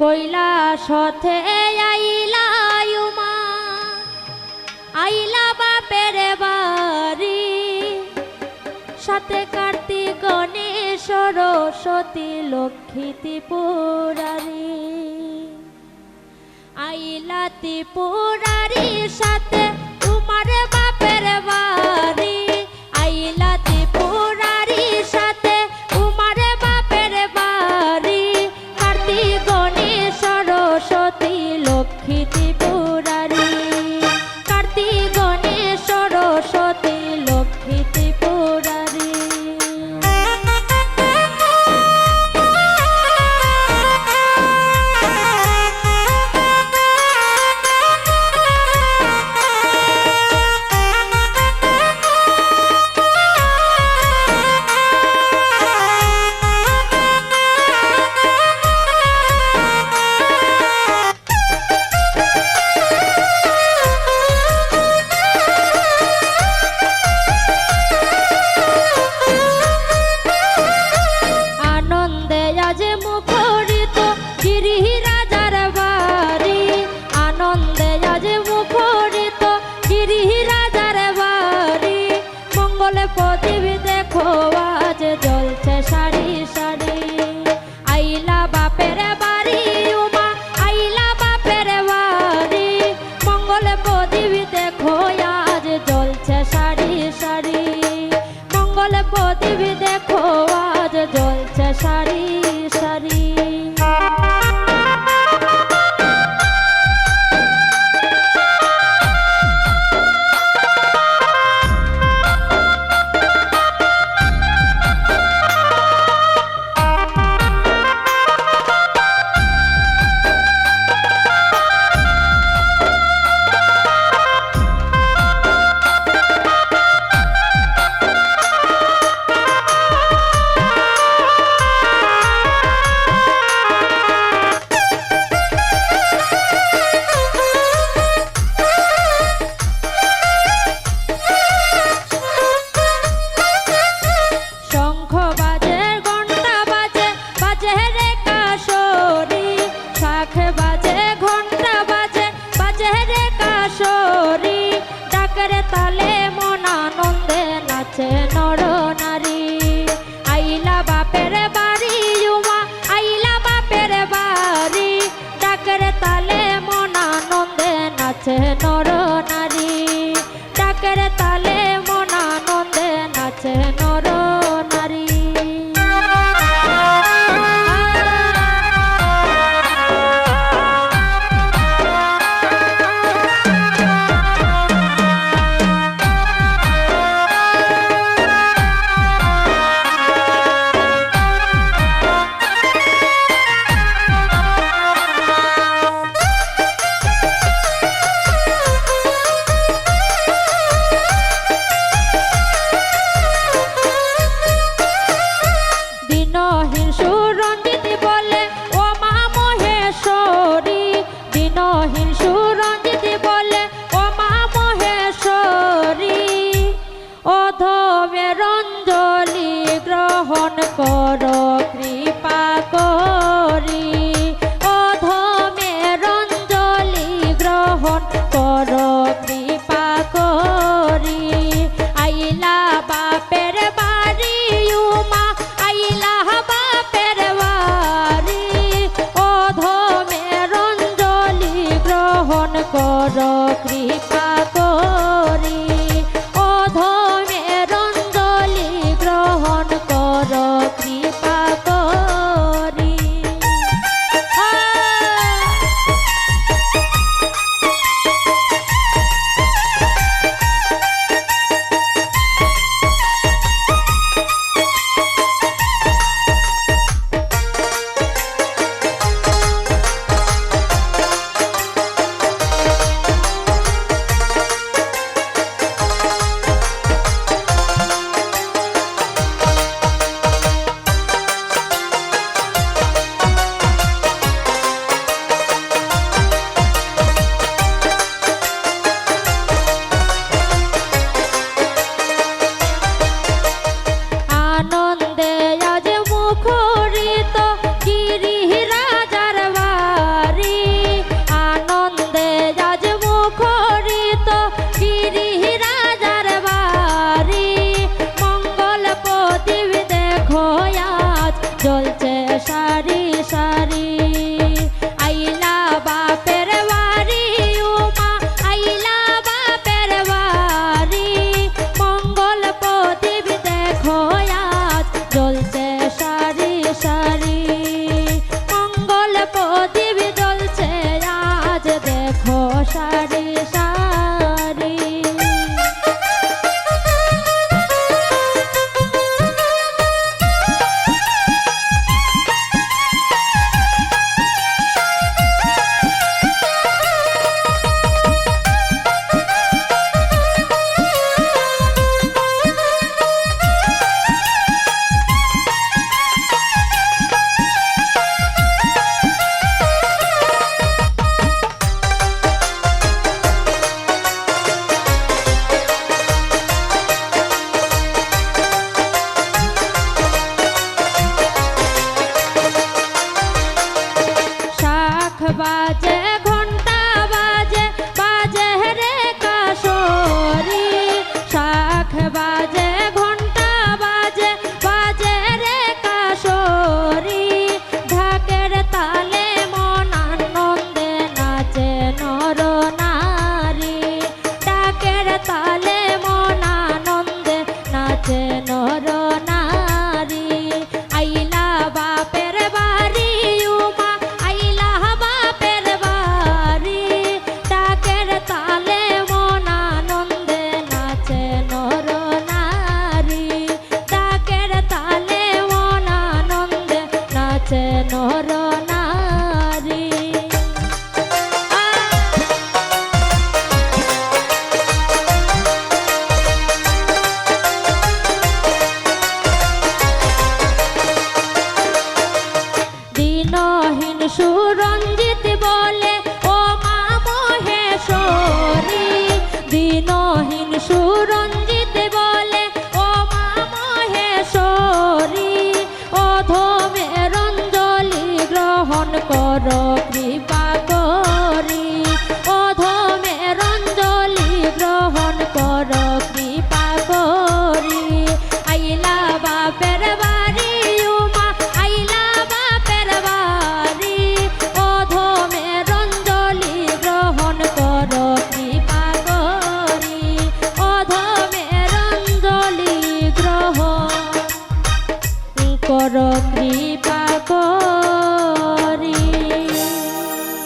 কৈলাসথে আইলা উমা, আইলা বাপের বাড়ি। সাথে কার্তিক গণেশ সরস্বতী লক্ষ্মী ত্রিপুরারি। আইলা ত্রিপুরারির সাথে সারি সারি। আইলা বাপের বাড়ি উমা আইলা বাপের বাড়ি। মঙ্গলে প্রদীপ দেখো, আজ জ্বলছে সারি সারি। মঙ্গল প্রদীপ দেখো বাজে, ঘণ্টা বাজে বাজে রে কাশরি। তালে মন আনন্দে নাচে নর। আইলা বাপের বাড়ি উমা, আইলা বাপের বাড়ি। ডাকরে তালে মন আনন্দে নাচে নারী কর, কৃপা করি। আইলা বাপের বাড়ি, উমা, আইলা বাপের বাড়ি। অধমের অঞ্জলি গ্রহণ কর কৃপা বাজে